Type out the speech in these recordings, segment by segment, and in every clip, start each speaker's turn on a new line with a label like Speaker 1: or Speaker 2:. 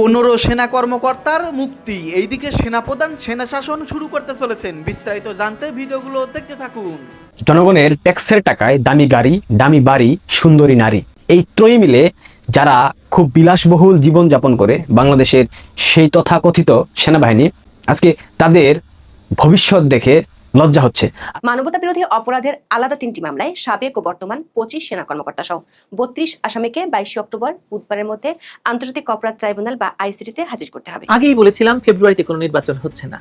Speaker 1: পনেরো সেনা কর্মকর্তার মুক্তি। এইদিকে সেনাপ্রধান সেনা শাসন শুরু করতে চলেছেন। বিস্তারিত জানতে ভিডিওগুলো দেখতে থাকুন।
Speaker 2: জনগণের ট্যাক্সের টাকায় দামি গাড়ি, দামি বাড়ি, সুন্দরী নারী, এই ত্রয়ী মিলে যারা খুব বিলাসবহুল জীবনযাপন করে বাংলাদেশের সেই তথাকথিত সেনাবাহিনী, আজকে তাদের ভবিষ্যৎ দেখে লজ্জা হচ্ছে।
Speaker 3: মানবতা বিরোধী অপরাধের আলাদা তিনটি মামলায় সাবেক ও বর্তমান পঁচিশ সেনা কর্মকর্তা সহ বত্রিশ আসামিকে বাইশে অক্টোবর বুধবারের মধ্যে আন্তর্জাতিক অপরাধ ট্রাইব্যুনাল বা আইসিটিতে হাজির করতে হবে।
Speaker 4: আগেই বলেছিলাম ফেব্রুয়ারিতে কোনো নির্বাচন হচ্ছে না।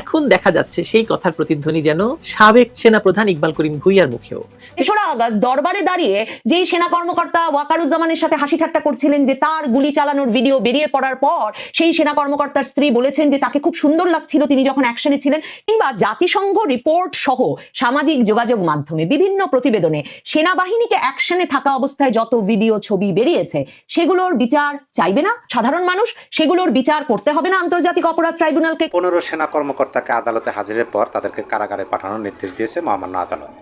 Speaker 4: এখন দেখা যাচ্ছে সেই কথার প্রতিধ্বনি যেন সাবেক সেনাপ্রধান ইকবাল করিম ভুইয়ার মুখেও।
Speaker 5: তেসরা আগস্ট দরবারে দাঁড়িয়ে যেই সেনা কর্মকর্তা ওয়াকারুজ্জামানের সাথে হাসি ঠাট্টা করছিলেন যে তার গুলি চালানোর ভিডিও বেরিয়ে পড়ার পর সেই সেনা কর্মকর্তার স্ত্রী বলেছেন যে তাকে খুব সুন্দর লাগছিল তিনি যখন অ্যাকশনে ছিলেন। কিংবা জাতিসংঘ রিপোর্ট সহ সামাজিক যোগাযোগ মাধ্যমে বিভিন্ন প্রতিবেদনে সেনাবাহিনীকে অ্যাকশনে থাকা অবস্থায় যত ভিডিও ছবি বেরিয়েছে সেগুলোর বিচার চাইবে না? সাধারণ মানুষ সেগুলোর বিচার করতে হবে না আন্তর্জাতিক অপরাধ ট্রাইব্যুনালকে?
Speaker 6: পনেরো সেনা কর্মকর্তাকে আদালতে হাজিরের পর তাদেরকে কারাগারে পাঠানোর নির্দেশ দিয়েছে মহামান্য আদালত।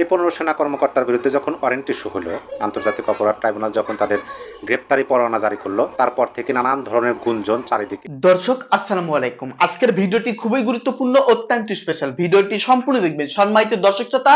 Speaker 6: এই পনেরো সেনা কর্মকর্তার বিরুদ্ধে যখন ওয়ারেন্ট ইস্যু হলো আন্তর্জাতিক অপরাধ ট্রাইব্যুনাল যখন তাদের গ্রেপ্তারি পরোয়ানা জারি করল তারপর থেকে নানান ধরনের গুঞ্জন চারিদিকে।
Speaker 7: দর্শক আসসালামু আলাইকুম। আজকের ভিডিওটি খুবই গুরুত্বপূর্ণ অত্যন্ত স্পেশাল ভিডিওটি সম্পূর্ণ দেখবেন। সম্মানিত দর্শক শ্রোতা,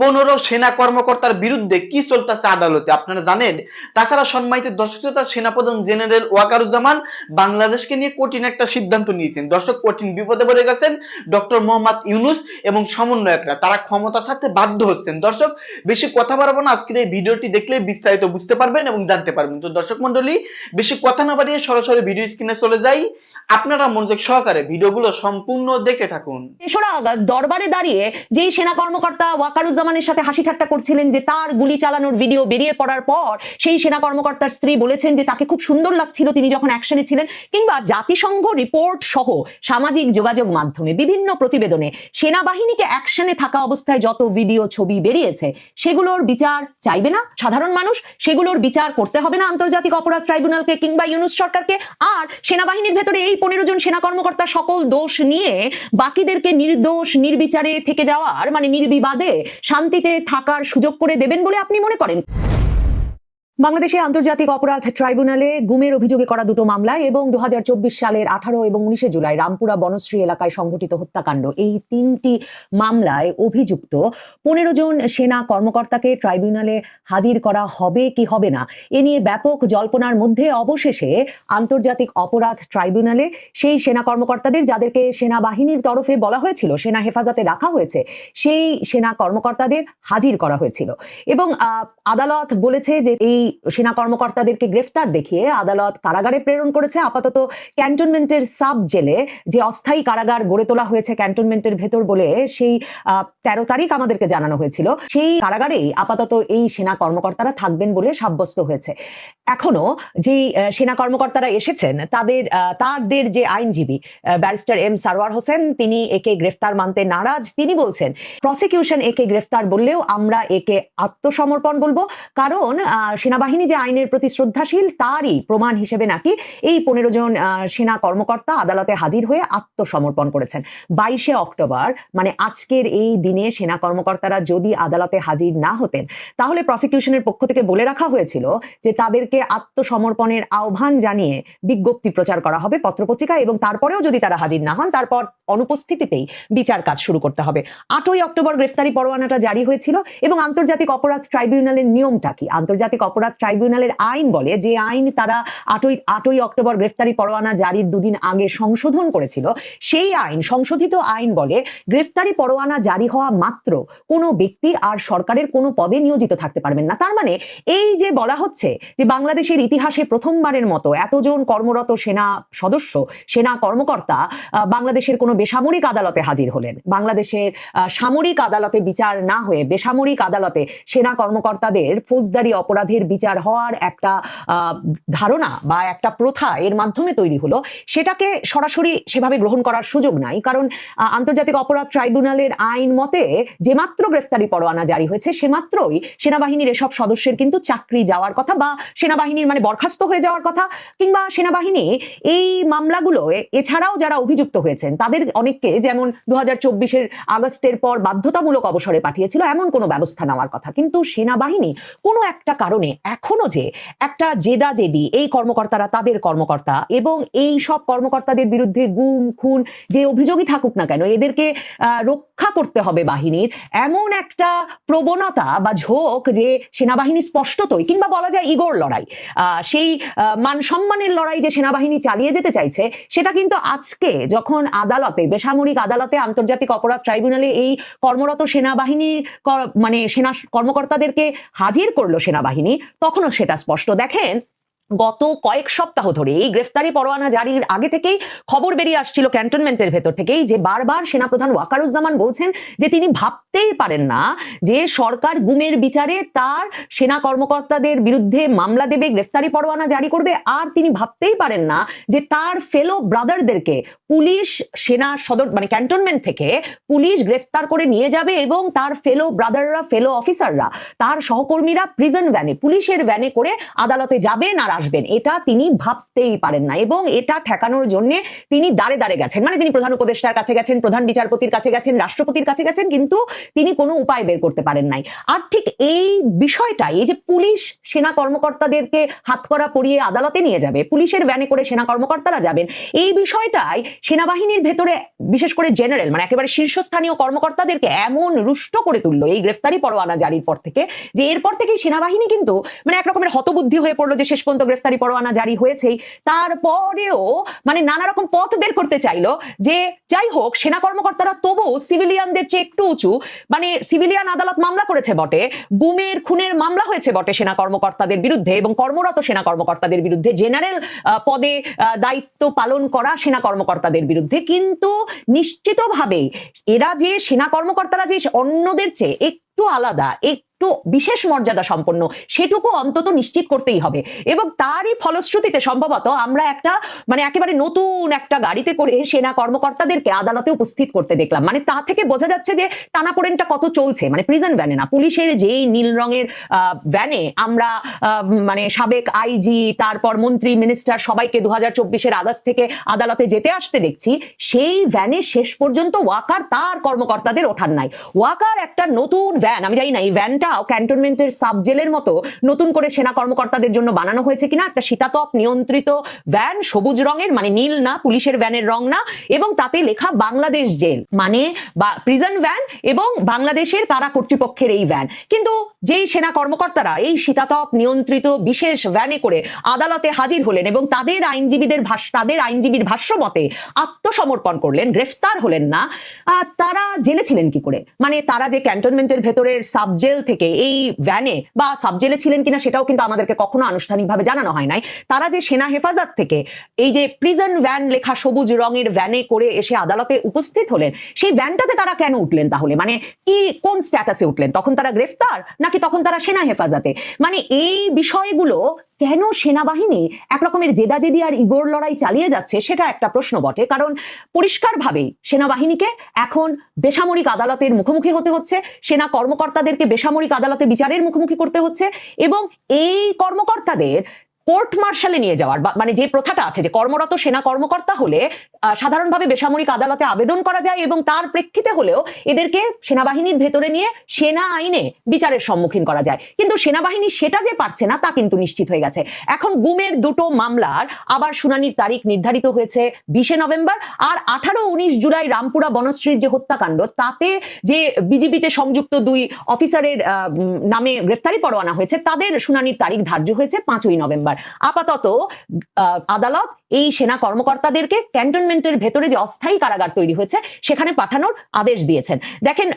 Speaker 7: পনেরো সেনা কর্মকর্তার বিরুদ্ধে কি চলতেছে আদালতে আপনারা জানেন? তাছাড়া সম্মানিত দর্শক শ্রোতা, সেনাপ্রধান জেনারেল ওয়াকারুজ্জামান বাংলাদেশকে নিয়ে কঠিন একটা সিদ্ধান্ত নিয়েছেন। দর্শক, কঠিন বিপদে পড়ে গেছেন ডক্টর মোহাম্মদ ইউনুস এবং সমন্বয়করা। তারা ক্ষমতা ছাড়তে বাধ্য হচ্ছেন। দর্শক, বেশি কথা বাড়াবো না। আজকের এই ভিডিওটি দেখলে বিস্তারিত বুঝতে পারবেন এবং জানতে পারবেন। তো দর্শক মন্ডলী বেশি কথা না বাড়িয়ে সরাসরি ভিডিও স্ক্রিনে চলে যাই। আপনারা মনোযোগ সহকারে ভিডিওগুলো সম্পূর্ণ দেখতে থাকুন।
Speaker 5: তেসরা আগস্ট দরবারে দাঁড়িয়ে যেই সেনা কর্মকর্তা ওয়াকারুজ্জামানের সাথে হাসি ঠাট্টা করছিলেন যে তার গুলি চালানোর ভিডিও বেরিয়ে পড়ার পর সেই সেনা কর্মকর্তার স্ত্রী বলেছেন যে তাকে খুব সুন্দর লাগছিল, তিনি যখন অ্যাকশনে ছিলেন, কিংবা জাতিসংঘ রিপোর্ট সহ সামাজিক যোগাযোগ মাধ্যমে বিভিন্ন প্রতিবেদনে সেনাবাহিনীকে অ্যাকশনে থাকা অবস্থায় যত ভিডিও ছবি বেরিয়েছে, সেগুলোর বিচার চাইবে না সাধারণ মানুষ, সেগুলোর বিচার করতে হবে না আন্তর্জাতিক অপরাধ ট্রাইব্যুনালকে কিংবা ইউনুস সরকারকে, আর সেনাবাহিনীর ভেতরে এই পনেরো জন সেনা কর্মকর্তা সকল দোষ নিয়ে বাকিদেরকে নির্দোষ, নির্বিচারে থেকে যাওয়ার মানে নির্বিবাদে শান্তিতে থাকার সুযোগ করে দেবেন বলে আপনি মনে করেন? বাংলাদেশে আন্তর্জাতিক অপরাধ ট্রাইব্যুনালে গুমের অভিযোগে করা দুটো মামলায় এবং দু হাজার চব্বিশ সালের আঠারো এবং উনিশে জুলাই রামপুরা বনশ্রী এলাকায় সংঘটিত হত্যাকাণ্ড। এই তিনটি মামলায় অভিযুক্ত পনেরো জন সেনা কর্মকর্তাকে ট্রাইব্যুনালে হাজির করা হবে কি হবে না, এ নিয়ে ব্যাপক জল্পনার মধ্যে অবশেষে আন্তর্জাতিক অপরাধ ট্রাইব্যুনালে সেই সেনা কর্মকর্তাদের যাদেরকে সেনাবাহিনীর তরফে বলা হয়েছিল, সেনা হেফাজতে রাখা হয়েছে, সেই সেনা কর্মকর্তাদের হাজির করা হয়েছিল। এবং আদালত বলেছে যে এই সেনা কর্মকর্তাদেরকে গ্রেফতার দেখিয়ে আদালত কারাগারে প্রেরণ করেছে আপাতত ক্যান্টনমেন্টের সাব জেলে। যে অস্থায়ী কারাগার গড়ে তোলা হয়েছে ক্যান্টনমেন্টের ভেতর বলে সেই তেরো তারিখ আমাদেরকে জানানো হয়েছিল। সেই কারাগারেই আপাতত এই সেনা কর্মকর্তারা থাকবেন বলে সাব্যস্ত হয়েছে। এখনও যে সেনা কর্মকর্তারা এসেছেন, তাদের তাদের যে আইনজীবী ব্যারিস্টার এম সারওয়ার হোসেন, তিনি একে গ্রেফতার মানতে নারাজ। তিনি বলছেন, প্রসিকিউশন একে গ্রেফতার বললেও আমরা একে আত্মসমর্পণ বলব। কারণ সেনাবাহিনী যে আইনের প্রতি শ্রদ্ধাশীল, তারই প্রমাণ হিসেবে নাকি এই পনেরো জন সেনা কর্মকর্তা আদালতে হাজির হয়ে আত্মসমর্পণ করেছেন। বাইশে অক্টোবর মানে আজকের এই দিনে সেনা কর্মকর্তারা যদি আদালতে হাজির না হতেন, তাহলে প্রসিকিউশনের পক্ষ থেকে বলে রাখা হয়েছিল যে তাদেরকে আত্মসমর্পণের আহ্বান জানিয়ে বিজ্ঞপ্তি প্রচার করা হবে পত্রপত্রিকা এবং তারপরেও যদি তারা হাজির না হন, তারপর অনুপস্থিতিতেই বিচার কাজ শুরু করতে হবে। আটই অক্টোবর গ্রেফতারি পরোয়ানাটা জারি হয়েছিল এবং আন্তর্জাতিক অপরাধ ট্রাইব্যুনালের নিয়মটা কি? আন্তর্জাতিক অপরাধ ট্রাইব্যুনালের আইন বলে, যে আইন তারা আটই আটই অক্টোবর গ্রেফতারি পরোয়ানা জারির দুদিন আগে সংশোধন করেছিল, সেই আইন, সংশোধিত আইন বলে গ্রেফতারি পরোয়ানা জারি হওয়া মাত্র কোনো ব্যক্তি আর সরকারের কোনো পদে নিয়োজিত থাকতে পারবেন না। তার মানে এই যে বলা হচ্ছে যে বাংলাদেশের ইতিহাসে প্রথমবারের মতো এতজন কর্মরত সেনা সদস্য, সেনা কর্মকর্তা বাংলাদেশের কোনো বেসামরিক আদালতে হাজির হলেন। বাংলাদেশের সামরিক আদালতে বিচার না হয়ে বেসামরিক আদালতে সেনা কর্মকর্তাদের ফৌজদারি অপরাধের বিচার হওয়ার একটা ধারণা বা একটা প্রথা এর মাধ্যমে তৈরি হলো, সেটাকে সরাসরি সেভাবে গ্রহণ করার সুযোগ নাই। কারণ আন্তর্জাতিক অপরাধ ট্রাইব্যুনালের আইন মতে যে মাত্র গ্রেফতারি পরোয়ানা জারি হয়েছে, সে মাত্রই সেনাবাহিনীর এসব সদস্যের কিন্তু চাকরি যাওয়ার কথা বা সেনাবাহিনীর মানে বরখাস্ত হয়ে যাওয়ার কথা কিংবা সেনাবাহিনী এই মামলাগুলো, এছাড়াও যারা অভিযুক্ত হয়েছেন, তাদের অনেককে যেমন দু হাজার আগস্টের পর বাধ্যতামূলক অবসরে পাঠিয়েছিল, এমন কোনো ব্যবস্থা নেওয়ার কথা। কিন্তু সেনাবাহিনী কোনো একটা কারণে এখনও যে একটা জেদা জেদি এই কর্মকর্তারা তাদের কর্মকর্তা এবং এই সব কর্মকর্তাদের বিরুদ্ধে গুম, খুন যে অভিযোগই থাকুক না কেন, এদেরকে রক্ষা করতে হবে বাহিনীর। এমন একটা প্রবণতা বা ঝোঁক যে সেনাবাহিনী স্পষ্টতই কিংবা বলা যায় ইগোর লড়াই সেই মান সম্মানের লড়াই যে সেনাবাহিনী চালিয়ে যেতে চাইছে, সেটা কিন্তু আজকে যখন আদালতে, বেসামরিক আদালতে আন্তর্জাতিক অপরাধ ট্রাইব্যুনালে এই কর্মরত সেনাবাহিনীর মানে সেনা কর্মকর্তাদেরকে হাজির করল সেনাবাহিনী তখনও সেটা স্পষ্ট। দেখেন গত কয়েক সপ্তাহ ধরে এই গ্রেফতারি পরোয়ানা জারির আগে থেকেই খবর বেরিয়ে আসছিল ক্যান্টনমেন্টের ভেতর থেকেই যে বারবার সেনাপ্রধান ওয়াকারুজ্জামান বলছেন যে তিনি ভাবতেই পারেন না যে সরকার গুমের বিচারে তার সেনা কর্মকর্তাদের বিরুদ্ধে মামলা দেবে, গ্রেফতারি পরোয়ানা জারি করবে। আর তিনি ভাবতেই পারেন না যে তার ফেলো ব্রাদারদেরকে পুলিশ সেনা সদর মানে ক্যান্টনমেন্ট থেকে পুলিশ গ্রেফতার করে নিয়ে যাবে এবং তার ফেলো ব্রাদাররা ফেলো অফিসাররা তার সহকর্মীরা প্রিজন ভ্যানে পুলিশের ভ্যানে করে আদালতে যাবেন আর আসবেন। এটা তিনি ভাবতেই পারেন না এবং এটা ঠেকানোর জন্য তিনি দাঁড়ে দাঁড়ে গেছেন। মানে তিনি প্রধান উপদেষ্টার কাছে গেছেন, প্রধান বিচারপতির কাছে গেছেন, রাষ্ট্রপতির কাছে গেছেন, কিন্তু তিনি কোনো উপায় বের করতে পারেন নাই। আর ঠিক এই বিষয়টাই, এই যে পুলিশ সেনা কর্মকর্তাদেরকে হাতকড়া পরিয়ে আদালতে নিয়ে যাবে, পুলিশের ভ্যানে করে সেনা কর্মকর্তারা যাবেন, এই বিষয়টাই সেনাবাহিনীর ভেতরে, বিশেষ করে জেনারেল মানে একেবারে শীর্ষস্থানীয় কর্মকর্তাদেরকে এমন রুষ্ট করে তুললো, এই গ্রেফতারি পরোয়ানা জারির পর থেকে, যে এরপর থেকেই সেনাবাহিনী কিন্তু মানে এক রকমের হতবুদ্ধি হয়ে পড়ল যে শেষ পর্যন্ত গ্রেফতারি পরোয়ানা জারি হয়েছেই। তারপরেও মানে নানা রকম পথ বের করতে চাইলো যে, যাই হোক, সেনা কর্মকর্তারা তবু সিভিলিয়ানদের চেয়ে একটু উঁচু। মানে সিভিলিয়ান আদালত মামলা করেছে বটে, গুমের খুনের মামলা হয়েছে বটে সেনা কর্মকর্তাদের বিরুদ্ধে এবং কর্মরত সেনা কর্মকর্তাদের বিরুদ্ধে জেনারেল পদে দায়িত্ব পালন করা সেনা কর্মকর্তাদের বিরুদ্ধে। কিন্তু নিশ্চিতভাবেই এরা যে সেনা কর্মকর্তারা যে অন্যদের চেয়ে একটু আলাদা একটু বিশেষ মর্যাদা সম্পন্ন, সেটুকু অন্তত নিশ্চিত করতেই হবে। এবং তারই ফলশ্রুতিতে সম্ভবত আমরা একটা মানে একেবারে নতুন একটা গাড়িতে করে সেনা কর্মকর্তাদেরকে আদালতে উপস্থিত করতে দেখলাম। মানে তা থেকে বোঝা যাচ্ছে যে টানাপোড়েনটা কত চলছে। মানে প্রিজন ভ্যানে না, পুলিশের যেই নীল রঙের ভ্যানে আমরা মানে সাবেক আইজি, তারপর মন্ত্রী মিনিস্টার সবাইকে দু হাজার চব্বিশের আগস্ট থেকে আদালতে যেতে আসতে দেখছি, সেই ভ্যানে শেষ পর্যন্ত ওয়াকার তার কর্মকর্তাদের ওঠান নাই। ওয়াকার একটা নতুন ভ্যান আমি জানি না, এই ভ্যানটাও ক্যান্টনমেন্টের সাব জেলের মতো নতুন করে সেনা কর্মকর্তাদের জন্য বানানো হয়েছে কিনা? একটা শীতাতপ নিয়ন্ত্রিত ভ্যান, সবুজ রঙের মানে নীল না, পুলিশের ভ্যানের রং না, এবং তাতে লেখা বাংলাদেশ জেল মানে প্রিজন ভ্যান এবং বাংলাদেশের কারা কর্তৃপক্ষের এই ভ্যান কিন্তু যেই সেনা কর্মকর্তারা এই শীতাতপ নিয়ন্ত্রিত বিশেষ ভ্যানে করে আদালতে হাজির হলেন এবং তাদের আইনজীবীদের ভাষ্য তাদের আইনজীবীর ভাষ্য মতে আত্মসমর্পণ করলেন, গ্রেফতার হলেন না তারা জেলে ছিলেন কি করে? মানে তারা যে ক্যান্টনমেন্টের ভেতরের সাব জেল থেকে এই ভ্যানে বা সাব জেলে ছিলেন কিনা সেটাও কিন্তু আমাদেরকে কখনো আনুষ্ঠানিকভাবে জানানো হয় নাই। তারা যে সেনা হেফাজত থেকে এই যে প্রিজন ভ্যান লেখা সবুজ রঙের ভ্যানে করে এসে আদালতে উপস্থিত হলেন, সেই ভ্যানটাতে তারা কেন উঠলেন তাহলে? মানে কি, কোন স্ট্যাটাসে উঠলেন? তখন তারা গ্রেফতার নাকি তখন তারা সেনা হেফাজতে? মানে এই বিষয়গুলো কেন সেনাবাহিনী একরকমের জেদাজেদি আর ইগোর লড়াই চালিয়ে যাচ্ছে সেটা একটা প্রশ্ন বটে। কারণ পরিষ্কারভাবেই সেনাবাহিনীকে এখন বেসামরিক আদালতের মুখোমুখি হতে হচ্ছে, সেনা কর্মকর্তাদেরকে বেসামরিক আদালতে বিচারের মুখোমুখি করতে হচ্ছে এবং এই কর্মকর্তাদের কোর্ট মার্শালে নিয়ে যাওয়ার মানে যে প্রথাটা আছে যে কর্মরত সেনা কর্মকর্তা হলে সাধারণভাবে বেসামরিক আদালতে আবেদন করা যায় এবং তার প্রেক্ষিতে হলেও এদেরকে সেনাবাহিনীর ভেতরে নিয়ে সেনা আইনে বিচারের সম্মুখীন করা যায়। কিন্তু সেনাবাহিনী সেটা যে পারছে না তা কিন্তু নিশ্চিত হয়ে গেছে। এখন গুমের দুটো মামলার আবার শুনানির তারিখ নির্ধারিত হয়েছে বিশে নভেম্বর আর আঠারো উনিশ জুলাই রামপুরা বনশ্রীর যে হত্যাকাণ্ড, তাতে যে বিজিবিতে সংযুক্ত দুই অফিসারের নামে গ্রেফতারি পরোয়ানা হয়েছে, তাদের শুনানির তারিখ ধার্য হয়েছে পাঁচই নভেম্বর। আপাতত আহ, আদালত এই সেনা কর্মকর্তাদেরকে ক্যান্টনমেন্টের ভেতরে যে অস্থায়ী কারাগার তৈরি হয়েছে সেখানে পাঠানোর আদেশ দিয়েছেন। দেখেন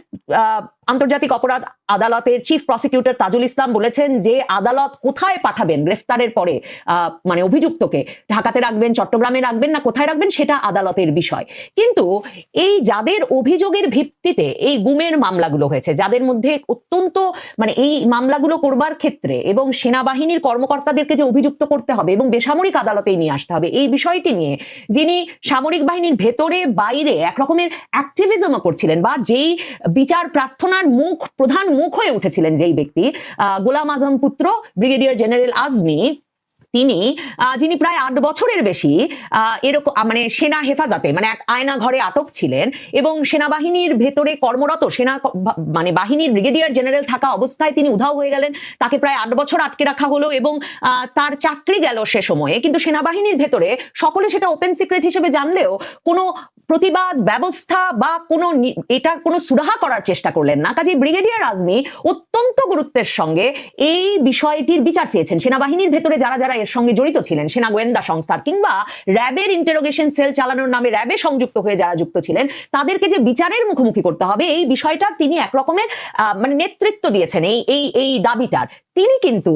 Speaker 5: আন্তর্জাতিক অপরাধ আদালতের চিফ প্রসিকিউটর তাজুল ইসলাম বলেছেন যে আদালত কোথায় পাঠাবেন, গ্রেফতারের পরে মানে অভিযুক্তকে? ঢাকাতে রাখবেন, চট্টগ্রামে রাখবেন না কোথায় রাখবেন সেটা আদালতের বিষয়। কিন্তু এই যাদের অভিযোগের ভিত্তিতে এই গুমের মামলাগুলো হয়েছে, যাদের মধ্যে অত্যন্ত মানে এই মামলাগুলো করবার ক্ষেত্রে এবং সেনাবাহিনীর কর্মকর্তাদেরকে যে অভিযুক্ত করতে হবে এবং বেসামরিক আদালতে নিয়ে আসতে হবে, এই বিষয়টি নিয়ে যিনি সামরিক বাহিনীর ভেতরে, বাইরে, একরকমের অ্যাক্টিভিজমও করছিলেন বা যেই বিচার প্রার্থনার মুখ, প্রধান মুখ হয়ে উঠেছিলেন যেই ব্যক্তি গোলাম আজম পুত্র, ব্রিগেডিয়ার জেনারেল আজমি, তিনি যিনি প্রায় আট বছরের বেশি এরকম মানে সেনা হেফাজতে মানে এক আয়না ঘরে আটক ছিলেন এবং সেনাবাহিনীর ভেতরে কর্মরত সেনা মানে বাহিনীর ব্রিগেডিয়ার জেনারেল থাকা অবস্থায় তিনি উধাও হয়ে গেলেন। তাকে প্রায় আট বছর আটকে রাখা হলো এবং তার চাকরি গেল সে সময়ে। কিন্তু সেনাবাহিনীর ভেতরে সকলে সেটা ওপেন সিক্রেট হিসেবে জানলেও কোনো প্রতিবাদ, ব্যবস্থা বা কোনো এটা কোনো সুরাহা করার চেষ্টা করলেন না। কাজে ব্রিগেডিয়ার আজমি অত্যন্ত গুরুত্বের সঙ্গে এই বিষয়টির বিচার চেয়েছেন। সেনাবাহিনীর ভেতরে যারা যারা এর সঙ্গে জড়িত ছিলেন, সেনা গোয়েন্দা সংস্থার কিংবা র্যাবের ইন্টারোগেশন সেল চালানোর নামে র্যাবে সংযুক্ত হয়ে যারা যুক্ত ছিলেন, তাদেরকে যে বিচারের মুখোমুখি করতে হবে, এই বিষয়টার তিনি একরকমের মানে নেতৃত্ব দিয়েছেন এই এই এই দাবিটার। তিনি কিন্তু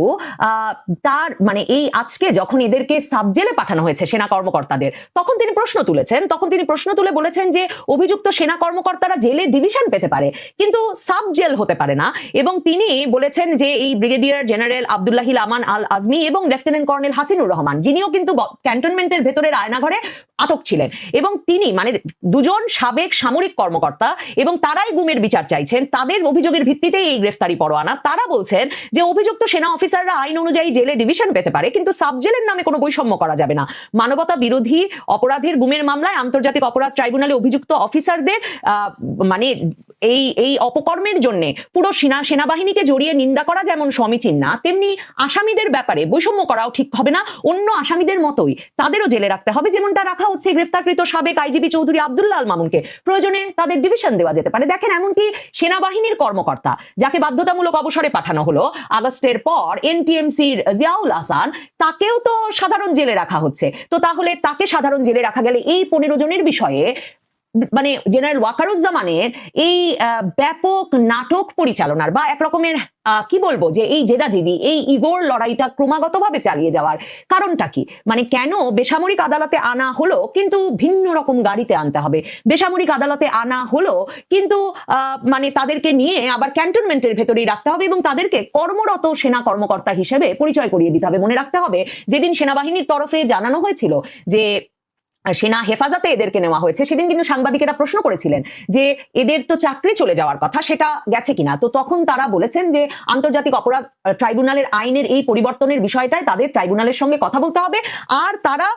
Speaker 5: তার মানে এই আজকে যখন এদেরকে সাবজেলে পাঠানো হয়েছে সেনা কর্মকর্তাদের, তখন তিনি প্রশ্ন তুলেছেন, তখন তিনি প্রশ্ন তুলে বলেছেন যে অভিযুক্ত সেনা কর্মকর্তারা জেলে ডিভিশন পেতে পারে, কিন্তু সাব জেল হতে পারে না। এবং তিনি বলেছেন যে এই ব্রিগেডিয়ার জেনারেল আবদুল্লাহিল আমান আল আজমি এবং লেফটেন্যান্ট কর্নেল হাসিনুর রহমান, যিনিও কিন্তু ক্যান্টনমেন্টের ভেতরের আয়নাঘরে আটক ছিলেন। এবং তিনি মানে দুজন সাবেক সামরিক কর্মকর্তা এবং তারাই গুমের বিচার চাইছেন। তাদের অভিযোগের ভিত্তিতেই এই গ্রেফতারি পরোয়ানা। তারা বলছেন যে অভিযুক্ত সেনা অফিসাররা আইন অনুযায়ী জেলে ডিভিশন পেতে পারে, কিন্তু সাব জেলের নামে কোনো বৈষম্য করা যাবে না। মানবতা বিরোধী অপরাধের গুমের মামলায় আন্তর্জাতিক অপরাধ ট্রাইব্যুনালে অভিযুক্ত অফিসারদের মানে এই এই অপকর্মের জন্য পুরো সেনা, সেনাবাহিনীকে জড়িয়ে নিন্দা করা যেমন সমীচীন না তেমনি আসামিদের ব্যাপারে বৈষম্য করাও ঠিক হবে না। অন্য আসামিদের মতোই তাদেরও জেলে রাখতে হবে। যেমনটা রাখা হচ্ছে গ্রেফতারকৃত সাবেক আইজিবি চৌধুরী আব্দুল্লাহ আল মামুনকে। প্রয়োজনে তাদের ডিভিশন দেওয়া যেতে পারে। দেখেন এমনকি সেনাবাহিনীর কর্মকর্তা যাকে বাধ্যতামূলক অবসরে পাঠানো হলো আগস্টের পর এনটিএমসির জিয়াউল আসান, তাকেও তো সাধারণ জেলে রাখা হচ্ছে। তো তাহলে তাকে সাধারণ জেলে রাখা গেলে এই পনেরো জনের বিষয়ে মানে জেনারেল ওয়াকারুজ্জামানের এই ব্যাপক নাটক পরিচালনার বা এক রকমের কি বলব যে এই জেদাজেদি, এই ইগোর লড়াইটা ক্রমাগতভাবে চালিয়ে যাওয়ার কারণটা কি? মানে কেন বেসামরিক আদালতে আনা হলো কিন্তু ভিন্ন রকম গাড়িতে আনতে হবে? বেসামরিক আদালতে আনা হলো কিন্তু মানে তাদেরকে নিয়ে আবার ক্যান্টনমেন্টের ভেতরেই রাখতে হবে এবং তাদেরকে কর্মরত সেনা কর্মকর্তা হিসেবে পরিচয় করিয়ে দিতে হবে। মনে রাখতে হবে, যেদিন সেনাবাহিনীর তরফে জানানো হয়েছিল যে সেনা হেফাজতে এদেরকে নেওয়া হয়েছে। সেদিন কিন্তু সাংবাদিকেরা প্রশ্ন করেছিলেন যে, এদের তো চাকরি চলে যাওয়ার কথা, সেটা গেছে কিনা? তো তখন তারা বলেছেন যে, আন্তর্জাতিক অপরাধ ট্রাইব্যুনালের আইনের এই পরিবর্তনের বিষয়টায় তাদের ট্রাইব্যুনালের সঙ্গে কথা বলতে হবে। আর তারা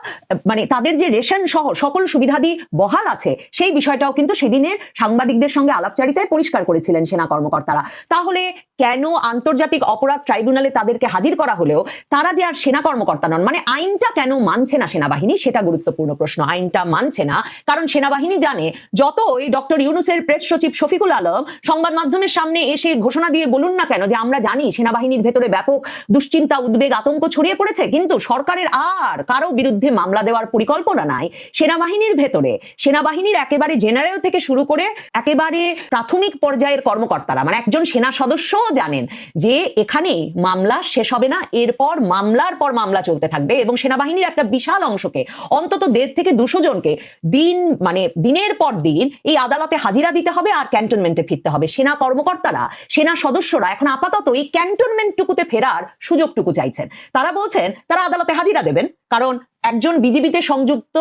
Speaker 5: মানে তাদের যে রেশন সহ সকল সুবিধাদি বহাল আছে, সেই বিষয়টাও কিন্তু সেদিনের সাংবাদিকদের সঙ্গে আলাপচারিতায় পরিষ্কার করেছিলেন সেনা কর্মকর্তারা। তাহলে কেন আন্তর্জাতিক অপরাধ ট্রাইব্যুনালে তাদেরকে হাজির করা হলেও তারা যে আর সেনা কর্মকর্তা নন? মানে আইনটা কেন মানছে না সেনাবাহিনী, সেটা গুরুত্বপূর্ণ প্রশ্ন। আইনটা মানছে না। কারণ সেনাবাহিনী জানে, যতই ডক্টর ইউনুসের প্রেস সচিব শফিকুল আলম সংবাদ মাধ্যমের সামনে এসে ঘোষণা দিয়ে বলুন না কেন যে আমরা জানি সেনাবাহিনীর ভেতরে ব্যাপক দুশ্চিন্তা, উদ্বেগ, আতঙ্ক ছড়িয়ে পড়েছে, কিন্তু সরকারের আর কারও বিরুদ্ধে মামলা দেওয়ার পরিকল্পনা নাই। সেনাবাহিনীর ভেতরে, সেনাবাহিনীর একেবারে জেনারেল থেকে শুরু করে একেবারে প্রাথমিক পর্যায়ের কর্মকর্তারা মানে একজন সেনা সদস্যও জানেন যে এখানে মামলা শেষ হবে না, এরপর মামলার পর মামলা চলতে থাকবে এবং সেনাবাহিনীর একটা বিশাল অংশকে, অন্তত দেড় থেকে দুশো জনকে দিন মানে দিনের পর দিন এই আদালতে হাজিরা দিতে হবে আর ক্যান্টনমেন্টে ফিরতে হবে। সেনা কর্মকর্তারা, সেনা সদস্যরা এখন আপাতত এই ক্যান্টনমেন্টটুকুতে ফেরার সুযোগটুকু চাইছেন। তারা বলছেন, তারা আদালতে হাজিরা দেবেন। কারণ একজন বিজিবিতে সংযুক্ত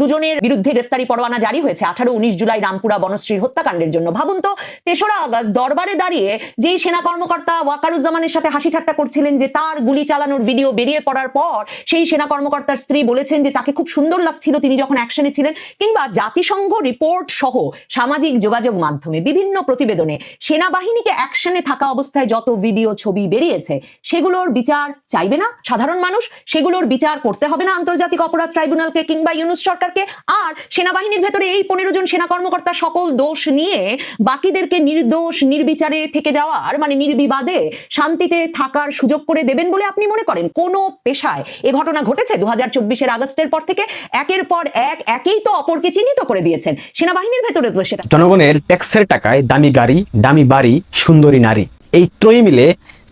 Speaker 5: দুজনের বিরুদ্ধে গ্রেফতারি পরোয়ানা জারি হয়েছে। আঠারো, উনিশ জুলাই রামপুরা বনশ্রীর হত্যাকাণ্ডের জন্য। ভাবুন তো, তেসরা আগস্ট দরবারে দাঁড়িয়ে যেই সেনা কর্মকর্তা ওয়াকারুজ্জামানের সাথে হাসি ঠাট্টা করছিলেন যে তার গুলি চালানোর ভিডিও বেরিয়ে পড়ার পর সেই সেনা কর্মকর্তার স্ত্রী বলেছেন যে তাকে খুব সুন্দর লাগছিল, তিনি যখন অ্যাকশনে ছিলেন, কিংবা জাতিসংঘ রিপোর্ট সহ সামাজিক যোগাযোগ মাধ্যমে বিভিন্ন প্রতিবেদনে সেনাবাহিনীকে অ্যাকশনে থাকা অবস্থায় যত ভিডিও ছবি বেরিয়েছে, সেগুলোর বিচার চাইবে না সাধারণ মানুষ? সেগুলোর বিচার করতে হবে না আন্তর্জাতিক অপরাধ ট্রাইব্যুনালকে কিংবা ইউনুস সরকারকে। আর সেনাবাহিনীর ভেতরে এই পনেরো জন সেনা কর্মকর্তা সকল দোষ নিয়ে বাকিদেরকে নির্দোষ, নির্বিচারে থেকে যাওয়ার মানে নির্বিবাদে শান্তিতে থাকার সুযোগ করে দেবেন বলে আপনি মনে করেন? কোন পেশায় এ ঘটনা ঘটেছে? দু হাজার চব্বিশের আগস্টের পর থেকে একের পর এক একেই তো অপরকে চিহ্নিত করে দিয়েছেন। সেনাবাহিনীর ভেতরে তো সেটা
Speaker 2: জনগণের ট্যাক্সের টাকায় দামি গাড়ি, দামি বাড়ি, সুন্দরী নারী। এই ত্রয়ী মিলে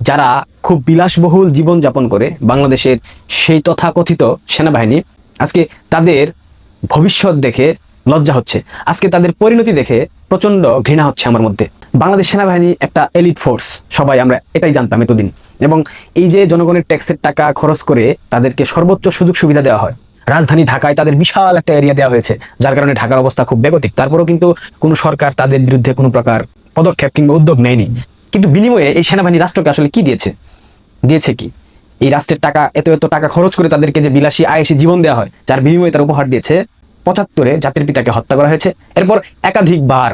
Speaker 2: যারা খুব বিলাসবহুল জীবনযাপন করে বাংলাদেশের সেই তথাকথিত সেনাবাহিনী, আজকে তাদের ভবিষ্যৎ দেখে লজ্জা হচ্ছে। আজকে তাদের পরিণতি দেখে প্রচণ্ড ঘৃণা হচ্ছে আমার মধ্যে। বাংলাদেশ সেনাবাহিনী একটা এলিট ফোর্স, সবাই আমরা এটাই জানতাম এতদিন। এবং এই যে জনগণের ট্যাক্সের টাকা খরচ করে তাদেরকে সর্বোচ্চ সুযোগ সুবিধা দেওয়া হয়, রাজধানী ঢাকায় তাদের বিশাল একটা এরিয়া দেওয়া হয়েছে, যার কারণে ঢাকার অবস্থা খুব বেগতিক। তারপরেও কিন্তু কোনো সরকার তাদের বিরুদ্ধে কোনো প্রকার পদক্ষেপ কিংবা উদ্যোগ নেয়নি। কিন্তু বিনিময়ে এই সেনাবাহিনী রাষ্ট্রকে আসলে কি দিয়েছে? দিয়েছে কি? এই রাষ্ট্রের টাকা, এত এত টাকা খরচ করে তাদেরকে যে বিলাসী, আয়েসি জীবন দেওয়া হয়, যার বিনিময়ে তারা উপহার দিয়েছে পঁচাত্তরে জাতির পিতাকে হত্যা করা হয়েছে। এরপর একাধিকবার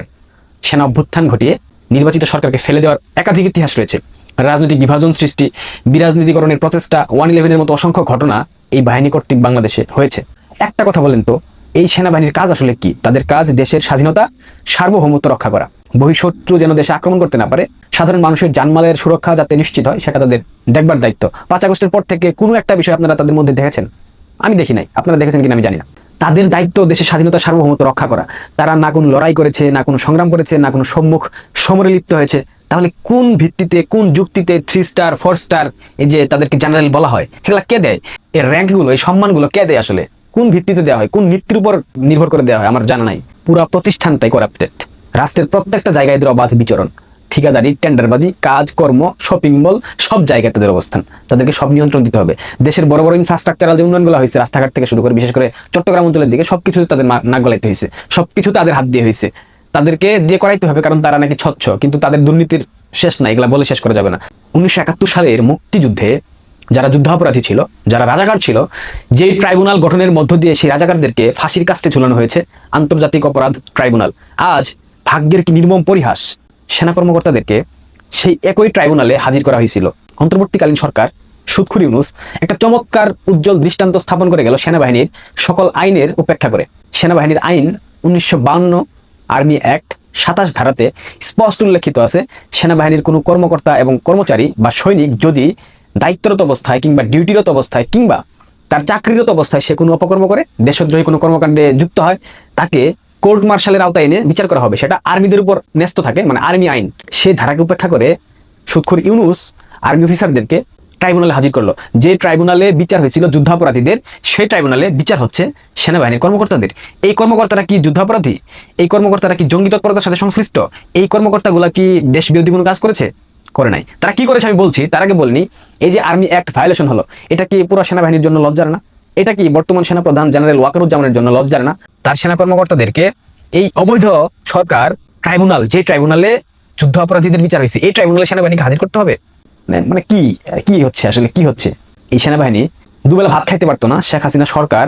Speaker 2: সেনা অভ্যুত্থান ঘটিয়ে নির্বাচিত সরকারকে ফেলে দেওয়ার একাধিক ইতিহাস রয়েছে। রাজনৈতিক বিভাজন সৃষ্টি, বিরাজনীতিকরণের প্রচেষ্টা, ওয়ান ইলেভেনের মতো অসংখ্য ঘটনা এই বাহিনী কর্তৃক বাংলাদেশে হয়েছে। একটা কথা বলেন তো, এই সেনাবাহিনীর কাজ আসলে কি? তাদের কাজ দেশের স্বাধীনতা, সার্বভৌমত্ব রক্ষা করা। বহিঃশত্রু যেন দেশে আক্রমণ করতে না পারে, সাধারণ মানুষের জানমালের সুরক্ষা যাতে নিশ্চিত হয়, সেটা তাদের দেখবার দায়িত্ব। পাঁচ আগস্টের পর থেকে কোনো একটা বিষয় আপনারা তাদের মধ্যে দেখেছেন? আমি দেখি নাই। আপনারা দেখেছেন কিনা আমি জানি না। তাদের দায়িত্ব দেশের স্বাধীনতা সার্বভৌমত্ব রক্ষা করা। তারা না কোনো লড়াই করেছে, না কোনো সংগ্রাম করেছে, না কোনো সম্মুখ সমরে লিপ্ত হয়েছে। তাহলে কোন ভিত্তিতে, কোন যুক্তিতে থ্রি স্টার ফোর স্টার এই যে তাদেরকে জেনারেল বলা হয়, সেগুলা কে দেয়? এর র্যাঙ্কগুলো এই সম্মানগুলো কে দেয় আসলে? কোন ভিত্তিতে দেওয়া হয়? কোন নীতির উপর নির্ভর করে দেওয়া হয়? আমার জানা নাই। পুরো প্রতিষ্ঠানটাই করাপ্টেড রাষ্ট্রের প্রত্যেকটা জায়গায় এদের অবাধ বিচরণ। ঠিকাদারি, টেন্ডারবাজি, কাজ, কর্ম শপিং মল সব জায়গায় তাদের অবস্থান। তাদেরকে সব নিয়ন্ত্রণ দিতে হবে। দেশের বড় বড় ইনফ্রাস্ট্রাকচারাল যে উন্নয়নগুলো হয়েছে, রাস্তাঘাট থেকে শুরু করে, বিশেষ করে চট্টগ্রাম অঞ্চলের দিকে সবকিছু তাদের মা- নাক গলাইতে হয়েছে। সবকিছু তাদের হাত দিয়ে হয়েছে। তাদেরকে দিয়ে করাইতে হবে, কারণ তারা নাকি স্বচ্ছ, কিন্তু তাদের দুর্নীতির শেষ নাই, এগুলা বলে শেষ করা যাবে না। উনিশশো একাত্তর সালের মুক্তিযুদ্ধে যারা যুদ্ধাপরাধী ছিল, যারা রাজাকার ছিল, যেই ট্রাইব্যুনাল গঠনের মধ্য দিয়ে সেই রাজাকারদেরকে ফাঁসির কাস্টে ঝুলানো হয়েছে, আন্তর্জাতিক অপরাধ ট্রাইব্যুনাল। আজ ভাগ্যের কি নির্মম পরিহাস? সেনা কর্মকর্তাদেরকে সেই একই ট্রাইব্যুনালে হাজির করা হয়েছিল। অন্তর্বর্তীকালীন সরকার সুৎখুর ইউনুস একটা চমৎকার, উজ্জ্বল দৃষ্টান্ত স্থাপন করে গেল সেনাবাহিনীর সকল আইনের উপেক্ষা করে। সেনাবাহিনীর আইন উনিশশো আর্মি অ্যাক্ট, সাতাশ ধারাতে স্পষ্ট উল্লেখিত আছে, সেনাবাহিনীর কোনো কর্মকর্তা এবং কর্মচারী বা সৈনিক যদি দায়িত্বরত অবস্থায় কিংবা ডিউটিরত অবস্থায় কিংবা তার চাকরিরত অবস্থায় সে কোনো অপকর্ম করে, দেশদ্রোহী কোনো কর্মকাণ্ডে যুক্ত হয়, তাকে কোর্ট মার্শালের আওতায় এনে বিচার করা হবে, সেটা আর্মিদের উপর ন্যস্ত থাকে মানে আর্মি আইন। সেই ধারাকে উপেক্ষা করে সুৎখুর ইউনুস আর্মি অফিসারদেরকে ট্রাইব্যুনালে হাজির করল। যে ট্রাইব্যুনালে বিচার হয়েছিল যুদ্ধাপরাধীদের সেই ট্রাইব্যুনালে বিচার হচ্ছে সেনাবাহিনীর কর্মকর্তাদের। এই কর্মকর্তারা কি যুদ্ধাপরাধী? এই কর্মকর্তারা কি জঙ্গি তৎপরতার সাথে সংশ্লিষ্ট? এই কর্মকর্তাগুলা কি দেশ বিরোধী কোনো কাজ করেছে? করে নাই। তারা কি করেছে আমি বলছি, তার আগে বলিনি এই যে আর্মি অ্যাক্ট ভায়োলেশন হলো, এটা কি পুরো সেনাবাহিনীর জন্য লজ্জার না? এটা কি বর্তমান সেনাপ্রধান জেনারেল ওয়াকারুজ্জামানের জন্য লজ্জার না? তার সেনা কর্মকর্তাদেরকে এই অবৈধ সরকার ট্রাইব্যুনাল, যে ট্রাইব্যুনালে যুদ্ধ অপরাধীদের বিচার হয়েছে, এই ট্রাইব্যুনালে সেনাবাহিনীকে হাজির করতে হবে? মানে মানে কি কি হচ্ছে আসলে, কি হচ্ছে? এই সেনাবাহিনী দুবেলা ভাত খাইতে পারতো না, শেখ হাসিনা সরকার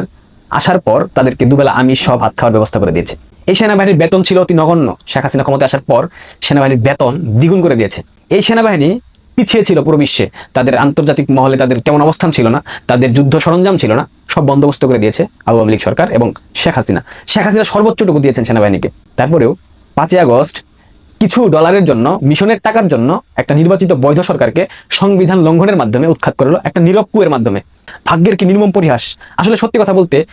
Speaker 2: আসার পর তাদেরকে দুবেলা আমিষ সব ভাত খাওয়ার ব্যবস্থা করে দিয়েছে। এই সেনাবাহিনীর বেতন ছিল অতি নগণ্য। শেখ হাসিনা ক্ষমতা আসার পর সেনাবাহিনীর বেতন দ্বিগুণ করে দিয়েছে। এই সেনাবাহিনী পিছিয়ে ছিল পুরো বিশ্বে। তাদের আন্তর্জাতিক মহলে তাদের তেমন অবস্থান ছিল না, তাদের যুদ্ধ সরঞ্জাম ছিল না। সব বন্দোবস্ত করে দিয়েছে আওয়ামী লীগ সরকার এবং শেখ হাসিনা। শেখ হাসিনা সর্বোচ্চটুকু দিয়েছেন সেনাবাহিনীকে। তারপরেও পাঁচই আগস্ট কিছু ডলারের জন্য, মিশনের টাকার জন্য একটা নির্বাচিত বৈধ সরকারকে সংবিধান লঙ্ঘনের মাধ্যমে উৎখাত করল একটা নীরব মাধ্যমে। ভাগ্যের কি নির্মম পরিহাস? আসলে সত্যি কথা বলতে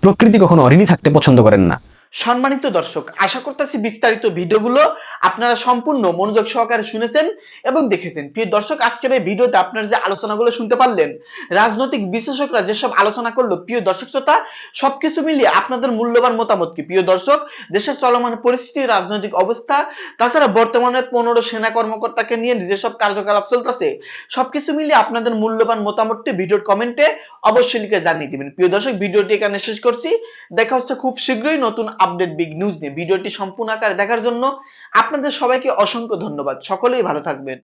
Speaker 2: প্রকৃতি কখনো ঋণী থাকতে পছন্দ করেন না।
Speaker 7: সম্মানিত দর্শক, আশা করতেছি বিস্তারিত ভিডিওগুলো আপনারা সম্পূর্ণ মনোযোগ সহকারে শুনেছেন এবং দেখেছেন। প্রিয় দর্শক, আজকের এই ভিডিওতে আপনারা যে আলোচনাগুলো শুনতে পারলেন, রাজনৈতিক বিশ্লেষকরা যেসব আলোচনা করল, প্রিয় দর্শক শ্রোতা, সবকিছু মিলিয়ে আপনাদের মূল্যবান মতামত কি প্রিয় দর্শক, দেশের চলমান পরিস্থিতি, রাজনৈতিক অবস্থা, তাছাড়া বর্তমানে পনেরো সেনা কর্মকর্তাকে নিয়ে যেসব কার্যকলাপ চলতেছে, সবকিছু মিলিয়ে আপনাদের মূল্যবান মতামতটি ভিডিওর কমেন্টে অবশ্যই লিখে জানিয়ে দিবেন। প্রিয় দর্শক, ভিডিওটি এখানে শেষ করছি। দেখা হচ্ছে খুব শীঘ্রই নতুন আপডেট বিগ নিউজ নিয়ে, ভিডিওটি সম্পূর্ণ আকারে দেখার জন্য আপনাদের সবাইকে অসংখ্য ধন্যবাদ। সকলেই ভালো থাকবেন।